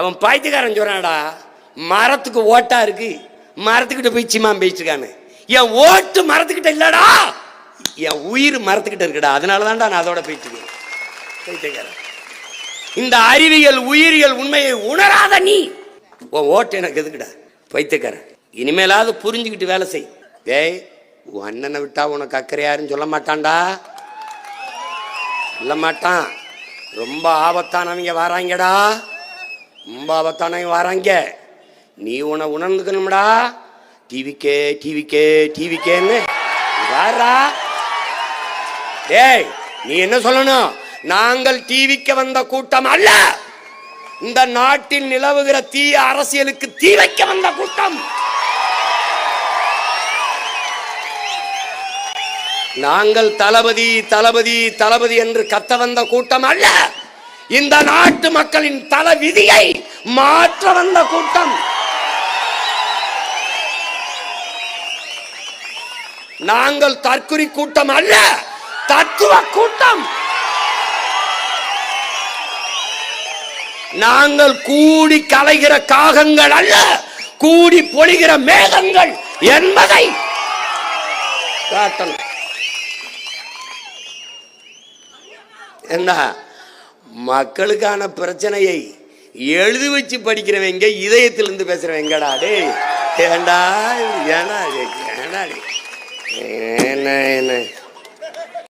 அவன் பாய்த்துக்காரன் சொல்கிறான்டா மரத்துக்கு ஓட்டா இருக்கு. மரத்துக்கிட்ட போய் சிம்மா பேசிட்டுருக்கானு. என் ஓட்டு மரத்துக்கிட்ட இல்லடா. என் உயிர் மரத்துக்கிட்ட இருக்குடா. அதனால தான்டா நான் அதோட போயிட்டுருக்கேன். பைத்தியக்காரன் இந்த அறிவியல் உயிரியல் உண்மையை உணராத நீ. உன் ஓட்டு எனக்கு எதுக்குடா? பைத்தியக்காரன். இனிமேலாவது புரிஞ்சுக்கிட்டு வேலை செய். டேய் உன் அண்ணனை விட்டா உனக்கு அக்கறை யாருன்னு சொல்ல மாட்டான்டா. சொல்ல மாட்டான். ரொம்ப ஆபத்தானவங்க வராங்கடா. ரொம்ப ஆபத்தானவங்க வராங்க. நீ உன்னை உணர்ந்துக்கணும்டா. டிவிக்கே டிவிக்கே டிவிக்கேன்னு. வாரா. டேய் நீ என்ன சொல்லணும்? நாங்கள் டிவிக்கு வந்த கூட்டம் அல்ல. இந்த நாட்டில் நிலவுகிற தீய அரசியலுக்கு தீ வைக்க வந்த கூட்டம். நாங்கள் தளபதி தளபதி தளபதி என்று கத்த வந்த கூட்டம் அல்ல. இந்த நாட்டு மக்களின் தல விதியை மாற்ற வந்த கூட்டம். நாங்கள் தற்குறி கூட்டம் அல்ல தத்துவ கூட்டம். நாங்கள் கூடி கலைகிற காகங்கள் அல்ல கூடி பொழிகிற மேகங்கள் என்பதை காட்டணும். என்ன? மக்களுக்கான பிரச்சனையை எழுதி வச்சு படிக்கிறவங்க இதயத்திலிருந்து பேசுறவங்கடா டே ஏண்டா ஏண்டா ஏண்டா என்ன என்ன?